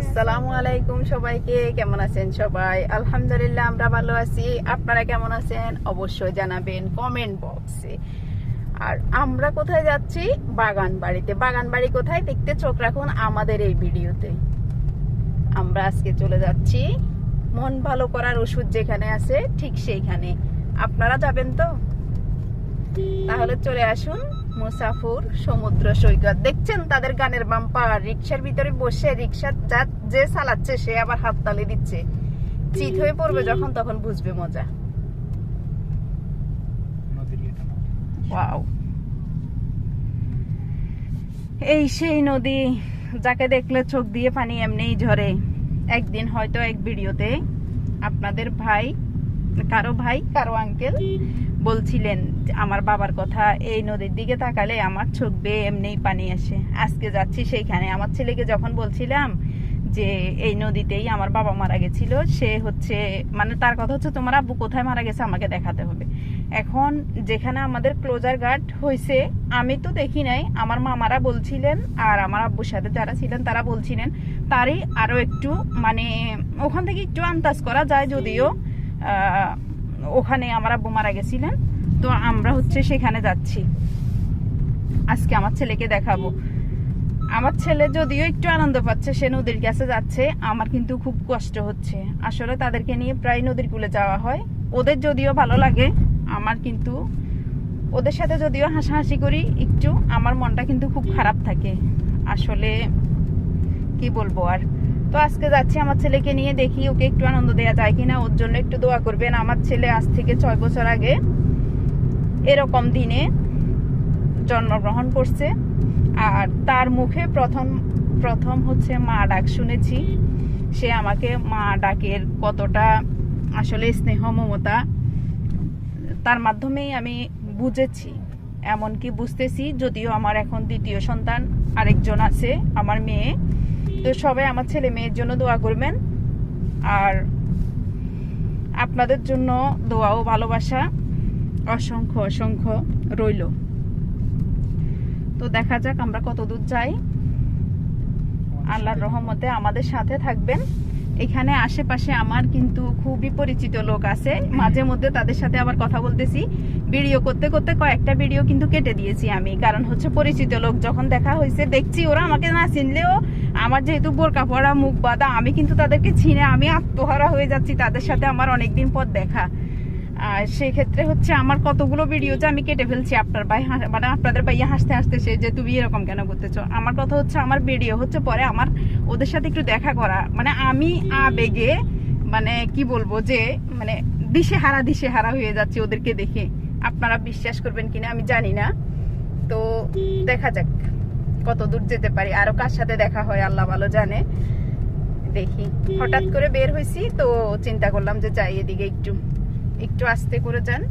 আসসালামু আলাইকুম সবাইকে, কেমন আছেন সবাই? আলহামদুলিল্লাহ, আমরা ভালো আছি। আপনারা কেমন আছেন? অবশ্যই জানাবেন কমেন্ট বক্সে আর আমরা কোথায় যাচ্ছি? বাগান বাড়িতে বাগান বাড়ি কোথায়? দেখতে চোখ রাখুন আমাদের এই ভিডিওতে। আমরা আজকে চলে যাচ্ছি। মন ভালো করার ওষুধ যেখানে আছে, ঠিক সেইখানে। আপনারা যাবেন তো? তাহলে চলে আসুন মুসাফুর সমুদ্র সৈকত। দেখছেন তাদের গানের বাম্পার রিক্সার ভিতরে বসে রিক্সা যা যে চালাচ্ছে সে আবার হাততালি দিচ্ছে। চিত হয়ে পড়বে যখন তখন বুঝবে মজা। ওয়াও। এই সেই নদী যাকে দেখলে চোখ দিয়ে পানি এমনিই ঝরে। একদিন হয়তো এক ভিডিওতে আপনাদের ভাই কারও ভাই কারও আঙ্কেল বলছিলেন আমার বাবার কথা এই নদীর দিকে তাকালে আমার চোখ বেয়ে এমনিই পানি আসে। আজকে যাচ্ছি সেইখানে। আমার ছেলেকে যখন বলছিলাম যে এই নদীতেই আমার বাবা মারা গেছিল সে হচ্ছে মানে তার কথা হচ্ছে তোমার আব্বু কোথায় মারা গেছে আমাকে দেখাতে হবে। এখন যেখানে আমাদের ক্লোজার গার্ড হয়েছে আমি তো দেখি নাই আমার মামারা বলছিলেন আর আমার আব্বুর সাথে যারা ছিলেন তারা বলছিলেন তারই আরও একটু মানে ওখান থেকে একটু আন্দাজ করা যায় যদিও আহ, ওখানে আমার আব্বু মারা গেছিলেন, তো আমরা হচ্ছে সেখানে যাচ্ছি। আজকে আমার ছেলেকে দেখাবো। আমার ছেলে যদিও একটু আনন্দ পাচ্ছে, সে নদীর কাছে যাচ্ছে, আমার কিন্তু খুব কষ্ট হচ্ছে। আসলে তাদেরকে নিয়ে প্রায় নদীর কূলে যাওয়া হয়। ওদের যদিও ভালো লাগে, আমার কিন্তু ওদের সাথে যদিও হাসাহাসি করি, একটু আমার মনটা কিন্তু খুব খারাপ থাকে। আসলে কি বলব আর? তো আজকে যাচ্ছি আমার ছেলেকে নিয়ে, দেখি ওকে একটু আনন্দ দেওয়া যায় কিনা। ওর জন্য একটু দোয়া করবেন। আমার ছেলে আজ থেকে ছয় বছর আগে এরকম দিনে জন্মগ্রহণ করছে। আর তার মুখে প্রথম প্রথম হচ্ছে মা ডাক শুনেছি। সে আমাকে মা ডাকের কতটা আসলে স্নেহ, মমতা, তার মাধ্যমেই আমি বুঝেছি। এমনকি বুঝতেছি, যদিও আমার এখন দ্বিতীয় সন্তান, আরেকজন আছে, আমার মেয়ে। তো সবাই আমার ছেলে মেয়ের জন্য দোয়া করবেন। আর আপনাদের জন্য দোয়া ও ভালোবাসা অসংখ্য অসংখ্য রইল। তো দেখা যাক আমরা কতদূর যাই। আল্লাহর রহমতে আমাদের সাথে থাকবেন। এখানে আশেপাশে আমার কিন্তু খুবই পরিচিত লোক আছে। মাঝে মধ্যে তাদের সাথে আবার কথা বলতেছি। ভিডিও করতে করতে কয়েকটা ভিডিও কিন্তু কেটে দিয়েছি আমি। কারণ হচ্ছে পরিচিত লোক যখন দেখা হয়েছে, দেখছি ওরা আমাকে না চিনলেও আমার যেহেতু বোরকা পড়া মুখ বাঁধা, আমি কিন্তু তাদেরকে চিনে আমি আত্মহারা হয়ে যাচ্ছি। তাদের সাথে আমার অনেকদিন পর দেখা। আর সেই ক্ষেত্রে হচ্ছে আমার কতগুলো ভিডিও যে আমি কেটে ফেলছি আপনার ভাই মানে আপনাদের ভাইয়া হাসতে হাসতে সে যে তুমি এরকম কেন করতেছো? আমার কথা হচ্ছে আমার ভিডিও হচ্ছে পরে আমার ওদের সাথে একটু দেখা করা। মানে আমি আবেগে মানে কি বলব যে মানে দিশে হারা দিশে হারা হয়ে যাচ্ছে ওদেরকে দেখে। আপনারা বিশ্বাস করবেন কিনা আমি জানি না। তো দেখা যাক কত দূর যেতে পারি। আরও কার সাথে দেখা হয় আল্লাহ ভালো জানে। দেখি। হঠাৎ করে বের হয়েছি, তো চিন্তা করলাম যে যাই এদিকে একটু। একটু আস্তে করে যান।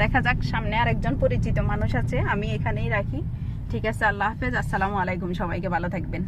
দেখা যাক, সামনে আরেকজন পরিচিত মানুষ আছে, আমি এখানেই রাখি। ঠিক আছে, আল্লাহ হাফেজ, আসসালামু আলাইকুম, সবাইকে ভালো থাকবেন।